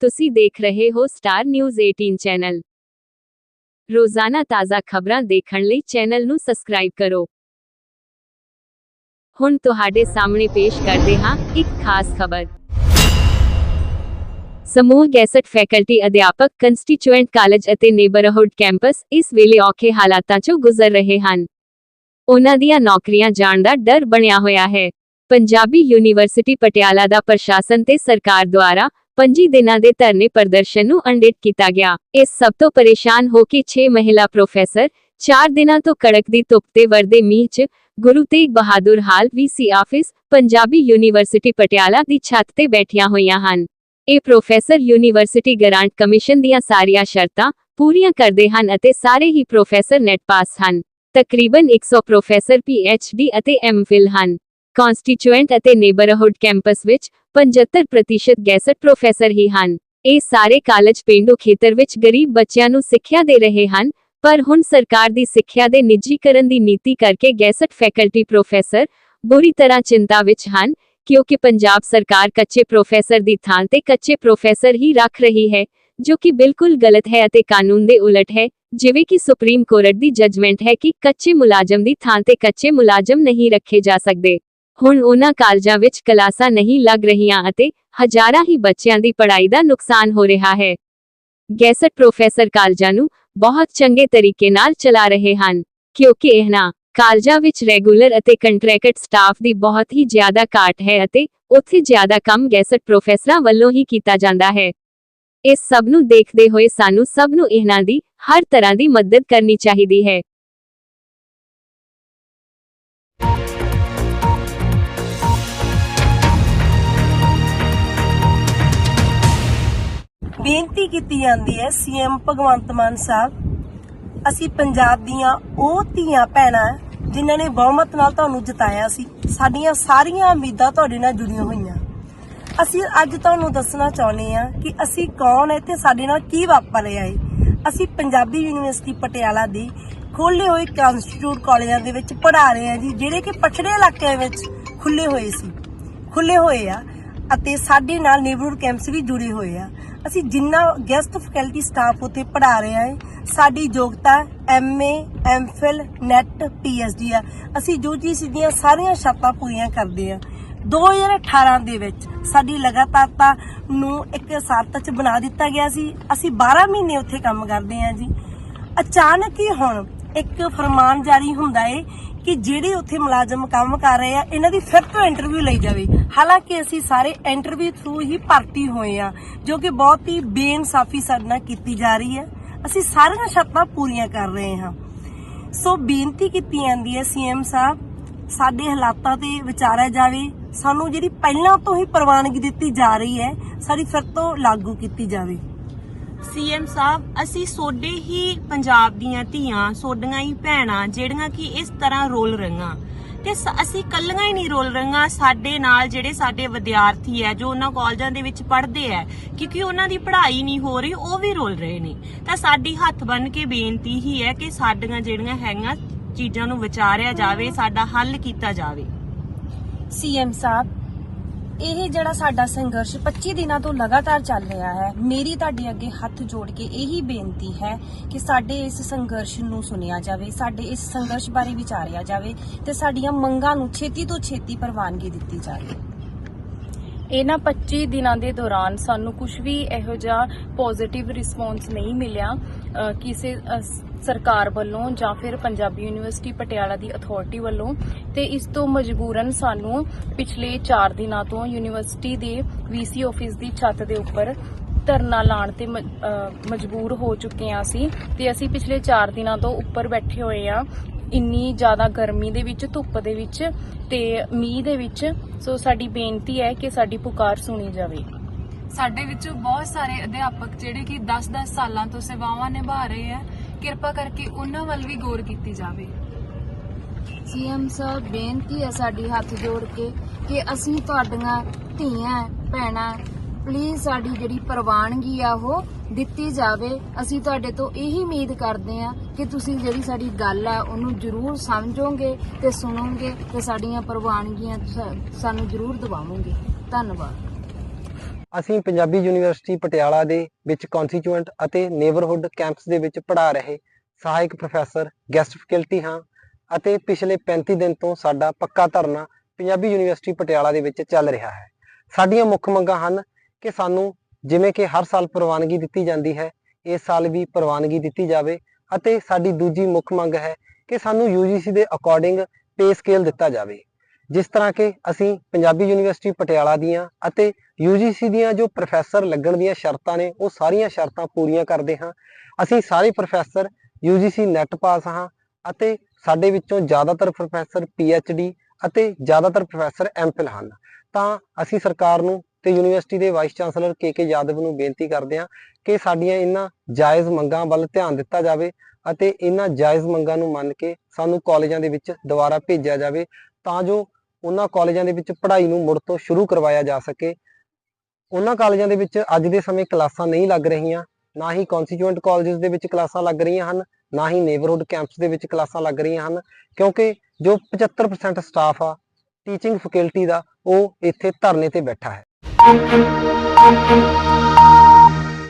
ਤੁਸੀਂ ਦੇਖ ਰਹੇ ਹੋ ਸਟਾਰ ਨਿਊਜ਼ 18 ਚੈਨਲ ਰੋਜ਼ਾਨਾ ਤਾਜ਼ਾ ਖਬਰਾਂ ਦੇਖਣ ਲਈ ਚੈਨਲ ਨੂੰ ਸਬਸਕ੍ਰਾਈਬ ਕਰੋ। ਹੁਣ ਤੁਹਾਡੇ ਸਾਹਮਣੇ ਪੇਸ਼ ਕਰਦੇ ਹਾਂ ਇੱਕ ਖਾਸ ਖਬਰ। ਸਮੂਹ ਗੈਸਟ ਫੈਕਲਟੀ ਅਧਿਆਪਕ ਕੰਸਟੀਚੁਐਂਟ ਕਾਲਜ ਅਤੇ ਨੇਬਰਹੁੱਡ ਕੈਂਪਸ ਇਸ ਵੇਲੇ ਔਖੇ ਹਾਲਾਤਾਂ 'ਚੋਂ ਗੁਜ਼ਰ ਰਹੇ ਹਨ। ਉਹਨਾਂ ਦੀਆਂ ਨੌਕਰੀਆਂ ਜਾਣ ਦਾ ਡਰ ਬਣਿਆ ਹੋਇਆ ਹੈ। ਪੰਜਾਬੀ ਯੂਨੀਵਰਸਿਟੀ ਪਟਿਆਲਾ ਦਾ ਪ੍ਰਸ਼ਾਸਨ ਤੇ ਸਰਕਾਰ ਦੁਆਰਾ 25 ਦਿਨਾਂ ਦੇ ਧਰਨੇ ਪ੍ਰਦਰਸ਼ਨ ਨੂੰ ਅੰਡਿਤ ਕੀਤਾ ਗਿਆ। ਇਸ ਸਭ ਤੋਂ ਪਰੇਸ਼ਾਨ ਹੋ ਕੇ 6 ਮਹਿਲਾ ਪ੍ਰੋਫੈਸਰ 4 ਦਿਨਾਂ ਤੋਂ ਕੜਕ ਦੀ ਧੁੱਪ ਤੇ ਵਰਦੇ ਮੀਂਹ 'ਚ Guru Tegh Bahadur hall VC office, Punjabi University Patiala ਦੀ ਛੱਤ ਤੇ ਬੈਠੀਆਂ ਹੋਈਆਂ ਹਨ। ਇਹ ਪ੍ਰੋਫੈਸਰ ਯੂਨੀਵਰਸਿਟੀ ਗ੍ਰਾਂਟ ਕਮਿਸ਼ਨ ਦੀਆਂ ਸਾਰੀਆਂ ਸ਼ਰਤਾਂ ਪੂਰੀਆਂ ਕਰਦੇ ਹਨ ਅਤੇ ਸਾਰੇ ਹੀ ਪ੍ਰੋਫੈਸਰ ਨੈਟ ਪਾਸ ਹਨ। ਤਕਰੀਬਨ 100 ਪ੍ਰੋਫੈਸਰ ਡੀ ਅਤੇ ਫਿਲ ਹਨ। ਕਨਸਟੀਚੁਐਂਟ ਅਤੇ ਨੇਬਰਹੁੱਡ ਕੈਂਪਸ ਵਿੱਚ 75% ਗੈਸਟ ਪ੍ਰੋਫੈਸਰ ਹੀ ਹਨ। ਇਹ ਸਾਰੇ ਕਾਲਜ ਪਿੰਡੂ ਖੇਤਰ ਵਿੱਚ ਗਰੀਬ ਬੱਚਿਆਂ ਨੂੰ ਸਿੱਖਿਆ ਦੇ ਰਹੇ ਹਨ, ਪਰ ਹੁਣ ਸਰਕਾਰ ਦੀ ਸਿੱਖਿਆ ਦੇ ਨਿੱਜੀਕਰਨ ਦੀ ਨੀਤੀ ਕਰਕੇ ਗੈਸਟ ਫੈਕਲਟੀ ਪ੍ਰੋਫੈਸਰ ਬੁਰੀ ਤਰ੍ਹਾਂ ਚਿੰਤਾ ਵਿੱਚ ਹਨ, ਕਿਉਂਕਿ ਪੰਜਾਬ ਸਰਕਾਰ ਕੱਚੇ ਪ੍ਰੋਫੈਸਰ ਦੀ ਥਾਂ ਤੇ ਕੱਚੇ ਪ੍ਰੋਫੈਸਰ ਹੀ ਰੱਖ ਰਹੀ ਹੈ, ਜੋ ਕਿ ਬਿਲਕੁਲ ਗਲਤ ਹੈ ਅਤੇ ਕਾਨੂੰਨ ਦੇ ਉਲਟ ਹੈ, ਜਿਵੇਂ ਕਿ ਸੁਪਰੀਮ ਕੋਰਟ ਦੀ ਜੱਜਮੈਂਟ ਹੈ ਕਿ ਕੱਚੇ ਮੁਲਾਜ਼ਮ ਦੀ ਥਾਂ ਤੇ ਕੱਚੇ ਮੁਲਾਜ਼ਮ ਨਹੀਂ ਰੱਖੇ ਜਾ ਸਕਦੇ। ਹੁਣ ਉਹਨਾਂ ਕਾਲਜਾਂ ਵਿੱਚ ਕਲਾਸਾਂ ਨਹੀਂ ਲੱਗ ਰਹੀਆਂ ਅਤੇ ਹਜ਼ਾਰਾਂ ਹੀ ਬੱਚਿਆਂ ਦੀ ਪੜ੍ਹਾਈ ਦਾ ਨੁਕਸਾਨ ਹੋ ਰਿਹਾ ਹੈ। ਗੈਸਟ ਪ੍ਰੋਫੈਸਰ ਕਾਲਜਾਂ ਨੂੰ ਬਹੁਤ ਚੰਗੇ ਤਰੀਕੇ ਨਾਲ ਚਲਾ ਰਹੇ ਹਨ, ਕਿਉਂਕਿ ਇਹਨਾਂ ਕਾਲਜਾਂ ਵਿੱਚ ਰੈਗੂਲਰ ਅਤੇ ਕੰਟਰੈਕਟ ਸਟਾਫ ਦੀ ਬਹੁਤ ਹੀ ਜ਼ਿਆਦਾ ਘਾਟ ਹੈ ਅਤੇ ਉੱਥੇ ਜ਼ਿਆਦਾ ਕੰਮ ਗੈਸਟ ਪ੍ਰੋਫੈਸਰਾਂ ਵੱਲੋਂ ਹੀ ਕੀਤਾ ਜਾਂਦਾ ਹੈ। ਇਸ ਸਭ ਨੂੰ ਦੇਖਦੇ ਹੋਏ ਸਾਨੂੰ ਸਭ ਨੂੰ ਇਹਨਾਂ ਦੀ ਹਰ ਤਰ੍ਹਾਂ ਦੀ ਮਦਦ ਕਰਨੀ ਚਾਹੀਦੀ ਹੈ। ਬੇਨਤੀ ਕੀਤੀ ਜਾਂਦੀ ਹੈ, ਸੀਐਮ ਭਗਵੰਤ ਮਾਨ ਸਾਹਿਬ, ਅਸੀਂ ਪੰਜਾਬ ਦੀਆਂ ਉਹ ਧੀਆਂ ਭੈਣਾਂ ਜਿਨ੍ਹਾਂ ਨੇ ਬਹੁਮਤ ਨਾਲ ਤੁਹਾਨੂੰ ਜਿਤਾਇਆ ਸੀ। ਸਾਡੀਆਂ ਸਾਰੀਆਂ ਉਮੀਦਾਂ ਤੁਹਾਡੇ ਨਾਲ ਜੁੜੀਆਂ ਹੋਈਆਂ। ਅਸੀਂ ਅੱਜ ਤੁਹਾਨੂੰ ਦੱਸਣਾ ਚਾਹੁੰਦੇ ਹਾਂ ਕਿ ਅਸੀਂ ਕੌਣ ਹੈ, ਤੇ ਸਾਡੇ ਨਾਲ ਕੀ ਵਾਪਰ ਰਿਹਾ ਹੈ। ਅਸੀਂ ਪੰਜਾਬੀ ਯੂਨੀਵਰਸਿਟੀ ਪਟਿਆਲਾ ਦੀ ਖੋਲੇ ਹੋਏ ਕੰਸਟੀਟਿਊਟ ਕਾਲਜਾਂ ਦੇ ਵਿੱਚ ਪੜ੍ਹਾ ਰਹੇ ਹਾਂ ਜੀ, ਜਿਹੜੇ ਕਿ ਪਛੜੇ ਇਲਾਕਿਆਂ ਵਿੱਚ ਖੁੱਲੇ ਹੋਏ ਸੀ। ਖੁੱਲੇ ਹੋਏ ਆ, ਅਤੇ ਸਾਡੇ ਨਾਲ ਨੇਬਰਹੁੱਡ ਕੈਂਪਸ ਵੀ ਜੁੜੇ ਹੋਏ ਆ। ਅਸੀਂ ਜਿੰਨਾ ਗੈਸਟ ਫੈਕਲਟੀ ਸਟਾਫ ਉੱਥੇ ਪੜ੍ਹਾ ਰਹੇ ਹਾਂ, ਸਾਡੀ ਯੋਗਤਾ ਐਮਏ ਐਮਫਿਲ ਨੈਟ ਪੀਐਚਡੀ ਆ। ਅਸੀਂ ਜੋ ਚੀਜ਼ ਦੀਆਂ ਸਾਰੀਆਂ ਸ਼ਰਤਾਂ ਪੂਰੀਆਂ ਕਰਦੇ ਆ 2018 ਦੇ ਵਿੱਚ ਸਾਡੀ ਲਗਾਤਾਰਤਾ ਨੂੰ ਇੱਕ ਸਾਰਥਕ ਚ ਬਣਾ ਦਿੱਤਾ ਗਿਆ ਸੀ। ਅਸੀਂ 12 ਮਹੀਨੇ ਉੱਥੇ ਕੰਮ ਕਰਦੇ ਆ ਜੀ। ਅਚਾਨਕ ਹੀ ਹੁਣ ਇੱਕ ਫਰਮਾਨ ਜਾਰੀ ਹੁੰਦਾ ਏ ਕਿ ਜਿਹੜੇ ਉੱਥੇ ਮੁਲਾਜ਼ਮ ਕੰਮ ਕਰ ਰਹੇ ਆ, ਇਹਨਾਂ ਦੀ ਫਿਰ ਤੋਂ ਇੰਟਰਵਿਊ ਲਈ ਜਾਵੇ। ਹਾਲਾਂਕਿ ਅਸੀਂ ਸਾਰੇ ਇੰਟਰਵਿਊ ਥਰੂ ਹੀ ਭਰਤੀ ਹੋਏ ਆ, ਜੋ ਕਿ ਬਹੁਤ ਹੀ ਬੇਇਨਸਾਫੀ ਸਾਡੇ ਨਾਲ ਕੀਤੀ ਜਾ ਰਹੀ ਹੈ। ਅਸੀਂ ਸਾਰੀਆਂ ਸ਼ਰਤਾਂ ਪੂਰੀਆਂ ਕਰ ਰਹੇ ਹਾਂ। ਸੋ ਬੇਨਤੀ ਕੀਤੀ ਜਾਂਦੀ ਹੈ ਸੀਐਮ ਸਾਹਿਬ, ਸਾਡੇ ਹਾਲਾਤਾਂ ਤੇ ਵਿਚਾਰਿਆ ਜਾਵੇ, ਸਾਨੂੰ ਜਿਹੜੀ ਪਹਿਲਾਂ ਤੋਂ ਹੀ ਪ੍ਰਵਾਨਗੀ ਦਿੱਤੀ ਜਾ ਰਹੀ ਹੈ, ਸਾਡੀ ਫਿਰ ਤੋਂ ਲਾਗੂ ਕੀਤੀ ਜਾਵੇ। ਸੀਐਮ ਸਾਹਿਬ, ਅਸੀਂ ਸੋਡੇ ਹੀ ਪੰਜਾਬ ਦੀਆਂ ਧੀਆਂ, ਸੋਡੀਆਂ ਹੀ ਭੈਣਾਂ, ਜਿਹੜੀਆਂ ਕਿ ਇਸ ਤਰ੍ਹਾਂ ਰੋਲ ਰਹੀਆਂ। ਤੇ ਅਸੀਂ ਕੱਲੀਆਂ ਹੀ ਨਹੀਂ ਰੋਲ ਰਹੀਆਂ, ਸਾਡੇ ਨਾਲ ਜਿਹੜੇ ਸਾਡੇ ਵਿਦਿਆਰਥੀ ਹੈ, ਜੋ ਉਹਨਾਂ ਕਾਲਜਾਂ ਦੇ ਵਿੱਚ ਪੜ੍ਹਦੇ ਹੈ, ਕਿਉਂਕਿ ਉਹਨਾਂ ਦੀ ਪੜ੍ਹਾਈ ਨਹੀਂ ਹੋ ਰਹੀ, ਉਹ ਵੀ ਰੋਲ ਰਹੇ ਨੇ। ਤਾਂ ਸਾਡੀ ਹੱਥ ਬੰਨ ਕੇ ਬੇਨਤੀ ਹੀ ਹੈ ਕਿ ਸਾਡੀਆਂ ਜਿਹੜੀਆਂ ਹੈਗੀਆਂ ਚੀਜ਼ਾਂ ਨੂੰ ਵਿਚਾਰਿਆ ਜਾਵੇ, ਸਾਡਾ ਹੱਲ ਕੀਤਾ ਜਾਵੇ। ਸੀਐਮ ਸਾਹਿਬ ਇਹ ਜਿਹੜਾ ਸਾਡਾ ਸੰਘਰਸ਼ 25 ਦਿਨਾਂ ਤੋਂ ਲਗਾਤਾਰ ਚੱਲ ਰਿਹਾ ਹੈ, ਮੇਰੀ ਤੁਹਾਡੇ ਅੱਗੇ ਹੱਥ ਜੋੜ ਕੇ ਇਹੀ ਬੇਨਤੀ ਹੈ ਕਿ ਸਾਡੇ ਇਸ ਸੰਘਰਸ਼ ਨੂੰ ਸੁਣਿਆ ਜਾਵੇ, ਸਾਡੇ ਇਸ ਸੰਘਰਸ਼ ਬਾਰੇ ਵਿਚਾਰਿਆ ਜਾਵੇ ਤੇ ਸਾਡੀਆਂ ਮੰਗਾਂ ਨੂੰ ਛੇਤੀ ਤੋਂ ਛੇਤੀ ਪ੍ਰਵਾਨਗੀ ਦਿੱਤੀ ਜਾਵੇ। ਇਹਨਾਂ 25 ਦਿਨਾਂ ਦੇ ਦੌਰਾਨ ਸਾਨੂੰ ਕੁਝ ਵੀ ਇਹੋ ਜਿਹਾ ਪੋਜ਼ਿਟਿਵ ਰਿਸਪੌਂਸ ਨਹੀਂ ਮਿਲਿਆ। ਕਿਸੇ ਸਰਕਾਰ ਵੱਲੋਂ ਜਾਂ ਫਿਰ ਪੰਜਾਬੀ ਯੂਨੀਵਰਸਿਟੀ ਪਟਿਆਲਾ ਦੀ ਅਥਾਰਟੀ ਵੱਲੋਂ ਤੇ ਇਸ ਤੋਂ ਮਜਬੂਰਨ ਸਾਨੂੰ ਪਿਛਲੇ 4 ਦਿਨਾਂ ਤੋਂ ਯੂਨੀਵਰਸਿਟੀ ਦੇ ਵੀਸੀ ਆਫਿਸ ਦੀ ਛੱਤ ਦੇ ਉੱਪਰ ਧਰਨਾ ਲਾਣ ਤੇ ਮ- ਮਜਬੂਰ ਹੋ ਚੁੱਕੇ ਹਾਂ ਅਸੀਂ ਤੇ ਅਸੀਂ ਪਿਛਲੇ 4 ਦਿਨਾਂ ਤੋਂ ਉੱਪਰ ਬੈਠੇ ਹੋਏ ਆ ਇੰਨੀ ਜ਼ਿਆਦਾ ਗਰਮੀ ਦੇ ਵਿੱਚ, ਧੁੱਪ ਦੇ ਵਿੱਚ ਤੇ ਮੀਂਹ ਦੇ ਵਿੱਚ। ਸੋ ਸਾਡੀ ਬੇਨਤੀ ਹੈ ਕਿ ਸਾਡੀ ਪੁਕਾਰ ਸੁਣੀ ਜਾਵੇ। ਸਾਡੇ ਵਿੱਚੋਂ ਬਹੁਤ ਸਾਰੇ ਅਧਿਆਪਕ ਜਿਹੜੇ ਕਿ 10-10 ਸਾਲਾਂ ਤੋਂ ਸੇਵਾਵਾਂ ਨਿਭਾ ਰਹੇ ਆ ਕਿਰਪਾ ਕਰਕੇ ਉਹਨਾਂ ਵੱਲ ਵੀ ਗੌਰ ਕੀਤੀ ਜਾਵੇ। ਸੀਐਮ ਸਾਹਿਬ, ਬੇਨਤੀ ਹੈ ਸਾਡੀ ਹੱਥ ਜੋੜ ਕੇ ਕਿ ਅਸੀਂ ਤੁਹਾਡੀਆਂ ਧੀਆਂ, ਭੈਣਾਂ ਪਲੀਜ਼ ਸਾਡੀ ਜਿਹੜੀ ਪ੍ਰਵਾਨਗੀ ਆ ਉਹ ਦਿੱਤੀ ਜਾਵੇ। ਅਸੀਂ ਤੁਹਾਡੇ ਤੋਂ ਇਹੀ ਉਮੀਦ ਕਰਦੇ ਆ ਕਿ ਤੁਸੀਂ ਜਿਹੜੀ ਸਾਡੀ ਗੱਲ ਆ ਉਹਨੂੰ ਜ਼ਰੂਰ ਸਮਝੋਗੇ ਤੇ ਸੁਣੋਗੇ ਤੇ ਸਾਡੀਆਂ ਪ੍ਰਵਾਨਗੀਆਂ ਸਾ- ਸਾਨੂੰ ਜ਼ਰੂਰ ਦਿਵਾਵੋਗੇ। ਧੰਨਵਾਦ। ਅਸੀਂ ਪੰਜਾਬੀ ਯੂਨੀਵਰਸਿਟੀ ਪਟਿਆਲਾ ਦੇ ਵਿੱਚ ਕਨਸਟੀਚੁਐਂਟ ਅਤੇ ਨੇਬਰਹੁੱਡ ਕੈਂਪਸ ਦੇ ਵਿੱਚ ਪੜ੍ਹਾ ਰਹੇ ਸਹਾਇਕ ਪ੍ਰੋਫੈਸਰ ਗੈਸਟ ਫੈਕਲਟੀ ਹਾਂ ਅਤੇ ਪਿਛਲੇ 35 ਦਿਨ ਤੋਂ ਸਾਡਾ ਪੱਕਾ ਧਰਨਾ ਪੰਜਾਬੀ ਯੂਨੀਵਰਸਿਟੀ ਪਟਿਆਲਾ ਦੇ ਵਿੱਚ ਚੱਲ ਰਿਹਾ ਹੈ। ਸਾਡੀਆਂ ਮੁੱਖ ਮੰਗਾਂ ਹਨ ਕਿ ਸਾਨੂੰ ਜਿਵੇਂ ਕਿ ਹਰ ਸਾਲ ਪ੍ਰਵਾਨਗੀ ਦਿੱਤੀ ਜਾਂਦੀ ਹੈ, ਇਸ ਸਾਲ ਵੀ ਪ੍ਰਵਾਨਗੀ ਦਿੱਤੀ ਜਾਵੇ ਅਤੇ ਸਾਡੀ ਦੂਜੀ ਮੁੱਖ ਮੰਗ ਹੈ ਕਿ ਸਾਨੂੰ UGC ਦੇ ਅਕੋਰਡਿੰਗ ਪੇ ਸਕੇਲ ਦਿੱਤਾ ਜਾਵੇ। ਜਿਸ ਤਰ੍ਹਾਂ ਕਿ ਅਸੀਂ ਪੰਜਾਬੀ ਯੂਨੀਵਰਸਿਟੀ ਪਟਿਆਲਾ ਦੀਆਂ ਅਤੇ UGC ਦੀਆਂ ਜੋ ਪ੍ਰੋਫੈਸਰ ਲੱਗਣ ਦੀਆਂ ਸ਼ਰਤਾਂ ਨੇ, ਉਹ ਸਾਰੀਆਂ ਸ਼ਰਤਾਂ ਪੂਰੀਆਂ ਕਰਦੇ ਹਾਂ। ਅਸੀਂ ਸਾਰੇ ਪ੍ਰੋਫੈਸਰ UGC ਨੈਟ ਪਾਸ ਹਾਂ ਅਤੇ ਸਾਡੇ ਵਿੱਚੋਂ ਜ਼ਿਆਦਾਤਰ ਪ੍ਰੋਫੈਸਰ PhD ਅਤੇ ਜ਼ਿਆਦਾਤਰ ਪ੍ਰੋਫੈਸਰ MPhil ਹਨ। ਤਾਂ ਅਸੀਂ ਸਰਕਾਰ ਨੂੰ ਤੇ ਯੂਨੀਵਰਸਿਟੀ ਦੇ vice chancellor K K Yadav ਨੂੰ ਬੇਨਤੀ ਕਰਦੇ ਹਾਂ ਕਿ ਸਾਡੀਆਂ ਇਹਨਾਂ ਜਾਇਜ਼ ਮੰਗਾਂ ਵੱਲ ਧਿਆਨ ਦਿੱਤਾ ਜਾਵੇ ਅਤੇ ਇਹਨਾਂ ਜਾਇਜ਼ ਮੰਗਾਂ ਨੂੰ ਮੰਨ ਕੇ ਸਾਨੂੰ ਕਾਲਜਾਂ ਦੇ ਵਿੱਚ ਦੁਬਾਰਾ ਭੇਜਿਆ ਜਾਵੇ ਤਾਂ ਜੋ ਉਹਨਾਂ ਕਾਲਜਾਂ ਦੇ ਵਿੱਚ ਪੜ੍ਹਾਈ ਨੂੰ ਮੁੜ ਤੋਂ ਸ਼ੁਰੂ ਕਰਵਾਇਆ ਜਾ ਸਕੇ ਉਹਨਾਂ ਕਾਲਜਾਂ ਦੇ ਵਿੱਚ ਅੱਜ ਦੇ ਸਮੇਂ ਕਲਾਸਾਂ ਨਹੀਂ ਲੱਗ ਰਹੀਆਂ, ਨਾ ਹੀ ਕਨਸਟੀਚੁਐਂਟ ਕਾਲਜਸ ਦੇ ਵਿੱਚ ਕਲਾਸਾਂ ਲੱਗ ਰਹੀਆਂ ਹਨ, ਨਾ ਹੀ ਨੇਬਰਹੁੱਡ ਕੈਂਪਸ ਦੇ ਵਿੱਚ ਕਲਾਸਾਂ ਲੱਗ ਰਹੀਆਂ ਹਨ, ਕਿਉਂਕਿ ਜੋ 75% ਸਟਾਫ ਆ ਟੀਚਿੰਗ ਫੈਕਲਟੀ ਦਾ, ਉਹ ਇੱਥੇ ਧਰਨੇ ਤੇ ਬੈਠਾ ਹੈ।